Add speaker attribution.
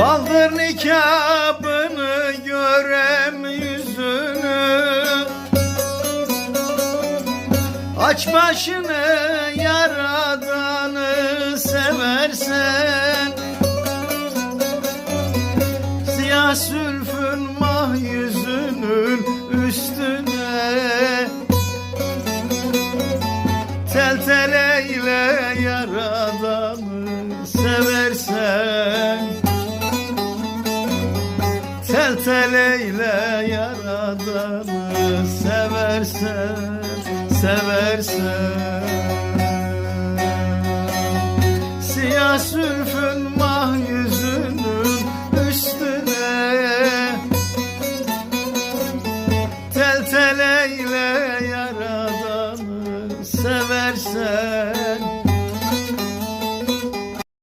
Speaker 1: Kaldır nikabını görem yüzünü. Aç başını yaradanı seversen. Siyah sülfün mah yüzünün üstüne. Tel tel eyle yaradanı seversen Tel teleyle yaradanı Seversen, seversen. Siyah sülfün mah yüzünün üstüne Tel tel eyle yaradanı Seversen.